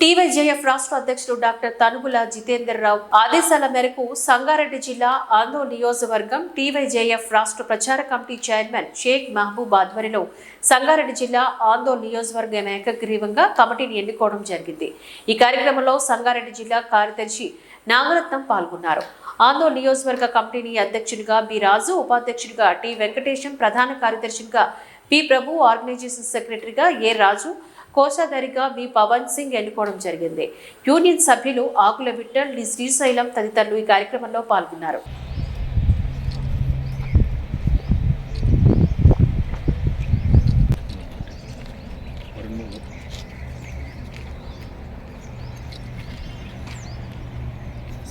TYJF రాష్ట్ర అధ్యక్షుడు doctor Tanugula Jitender రావు ఆదేశాల మేరకు సంగారెడ్డి జిల్లా ఆందో నియోజకవర్గం టీవైజేఎఫ్ రాష్ట్ర ప్రచార కమిటీ చైర్మన్ షేక్ మహబూబ్ ఆధ్వర్యంలో సంగారెడ్డి జిల్లా ఆందో నియోజకవర్గం ఏకగ్రీవంగా కమిటీని ఎన్నుకోవడం జరిగింది. ఈ కార్యక్రమంలో సంగారెడ్డి జిల్లా కార్యదర్శి నాగరత్నం పాల్గొన్నారు. ఆందో నియోజకవర్గ కమిటీని అధ్యక్షుడిగా బి రాజు ఉపాధ్యక్షుడిగా టి వెంకటేశం ప్రధాన కార్యదర్శిగా పి ప్రభు ఆర్గనైజేషన్ సెక్రటరీగా ఏ రాజు కోశాధికారిగా వి పవన్ సింగ్ ఎన్నుకోవడం జరిగింది. యూనియన్ సభ్యులు ఆకుల విఠల్ డి. శ్రీశైలం తదితరులు ఈ కార్యక్రమంలో పాల్గొన్నారు.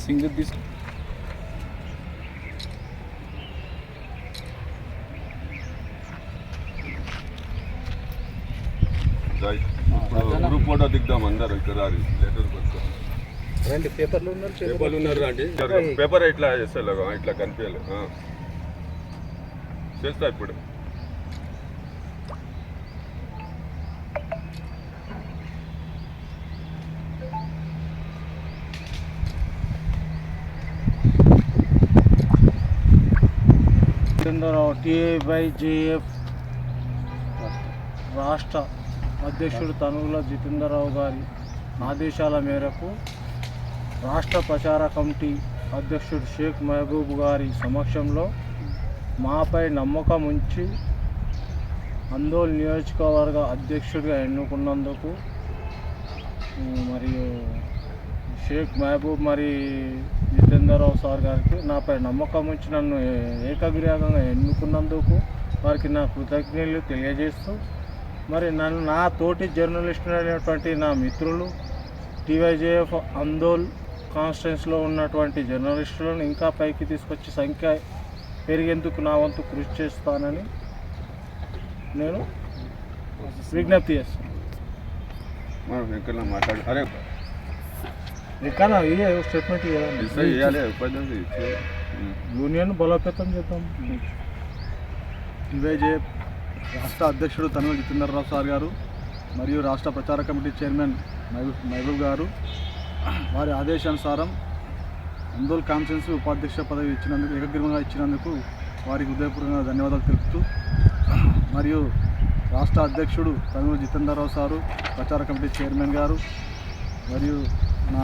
Singer right. ఇప్పుడు గ్రూప్ ఫోటో దిద్దాం అందరు ఇక్కడ. లెటర్ పట్టుకొని. రండి పేపర్లు ఉన్నారు పేపర్లు ఉన్నారు అండి పేపర్ ఇట్లా చేస్తారు ఇట్లా కనిపించాలి ఆ. చేస్తా ఇప్పుడు చంద్రరావు టీఏబైజేఎఫ్ రాష్ట్ర అధ్యక్షుడు తనుగుల జితేంద్రరావు గారి ఆదేశాల మేరకు రాష్ట్ర ప్రచార కమిటీ అధ్యక్షుడు షేక్ మహబూబ్ గారి సమక్షంలో మాపై నమ్మకం ఉంచి అందోల్ నియోజకవర్గ అధ్యక్షుడిగా ఎన్నుకున్నందుకు మరియు షేక్ మహబూబ్ మరి జితేందర్రావు సార్ గారికి నాపై నమ్మకం ఉంచి నన్ను ఏ- ఏకగ్రీవంగా ఎన్నుకున్నందుకు వారికి నా కృతజ్ఞతలు తెలియజేస్తూ మరి నన్ను నా తోటి జర్నలిస్టులు అయినటువంటి నా మిత్రులు టీవైజేఎఫ్ అందోల్ కాన్స్టిట్యున్స్లో ఉన్నటువంటి జర్నలిస్టులను ఇంకా పైకి తీసుకొచ్చి సంఖ్య పెరిగేందుకు నా వంతు కృషి చేస్తానని నేను విజ్ఞప్తి చేస్తాను మాట్లాడు. అరే ఎక్కడ ఇదే స్టేట్మెంట్. యూనియన్ బలోపేతం చేద్దాం. టీవైజే రాష్ట్ర అధ్యక్షుడు తనుగు జితేందర్రావు సార్ గారు మరియు రాష్ట్ర ప్రచార కమిటీ చైర్మన్ మహబూబ్ గారు. వారి ఆదేశానుసారం అందోల్ కాన్ఫరెన్స్ ఉపాధ్యక్ష పదవి ఇచ్చినందుకు ఏకగ్రీవంగా ఇచ్చినందుకు వారికి హృదయపూర్వకంగా ధన్యవాదాలు తెలుపుతూ మరియు రాష్ట్ర అధ్యక్షుడు తనుగు జితేందర్రావు సారు ప్రచార కమిటీ చైర్మన్ గారు మరియు నా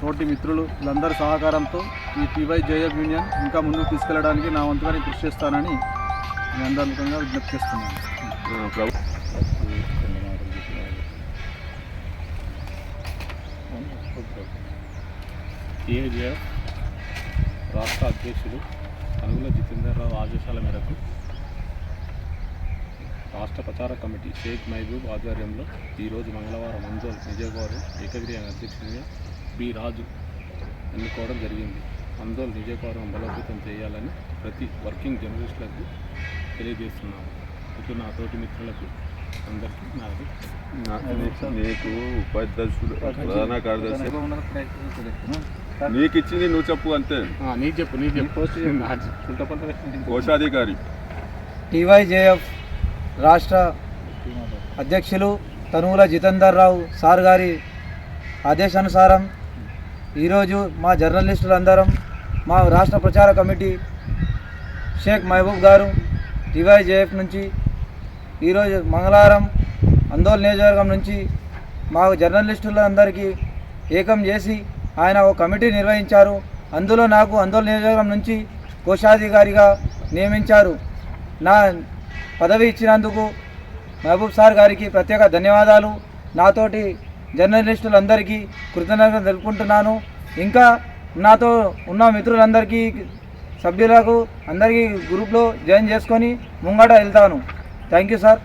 తోటి మిత్రులు వీళ్ళందరి సహకారంతో ఈ టీవై జేఎఫ్ యూనియన్ ఇంకా ముందుకు తీసుకెళ్ళడానికి నా వంతుగా కృషి చేస్తానని అందరికంగా విజ్ఞప్తి చేస్తున్నాను టీఏజీఎఫ్ రాష్ట్ర అధ్యక్షుడు కనుగుల జితేందర్రావు ఆదేశాల మేరకు రాష్ట్ర ప్రచార కమిటీ షేక్ మహబూబ్ ఆధ్వర్యంలో ఈరోజు మంగళవారం అందోల్ నిజగౌరవ్ ఏకగ్రీయ అధ్యక్షునిగా బి రాజు ఎన్నుకోవడం జరిగింది. అందోల్ నిజగౌరవం బలోపేతం చేయాలని ప్రతి వర్కింగ్ జర్నలిస్టులకు తెలియజేస్తున్నాము. ఇటు నా తోటి మిత్రులకు అందరికీ నాది. నా- నీ- నీకు ఉపాధ్యక్షుడు ప్రధాన కార్యదర్శి. నీకు ఇచ్చింది నువ్వు చెప్పు అంతే. నీ చెప్పు నీ చెప్పు. కోశాధికారి. టీవైజేఎఫ్ రాష్ట్ర అధ్యక్షులు తనువుల జితేందర్ రావు సార్ గారి ఆదేశానుసారం ఈరోజు మా జర్నలిస్టులందరం మా రాష్ట్ర ప్రచార కమిటీ షేక్ మహబూబ్ గారు టీవైజేఎఫ్ నుంచి ఈరోజు మంగళవారం అందోళన నియోజకవర్గం నుంచి మా జర్నలిస్టులందరికీ ఏకం చేసి ఆయన ఒక కమిటీ నిర్వహించారు. అందులో నాకు అందోళన నియోజకవర్గం నుంచి కోశాధికారిగా నియమించారు. నా పదవి ఇచ్చినందుకు మహబూబ్ సార్ గారికి ప్రత్యేక ధన్యవాదాలు. నాతోటి జర్నలిస్టులందరికీ కృతజ్ఞతలు తెలుపుకుంటున్నాను. ఇంకా నాతో ఉన్న మిత్రులందరికీ సభ్యులకు అందరికీ గ్రూప్లో జాయిన్ చేసుకొని ముంగట వెళ్తాను. Thank you sir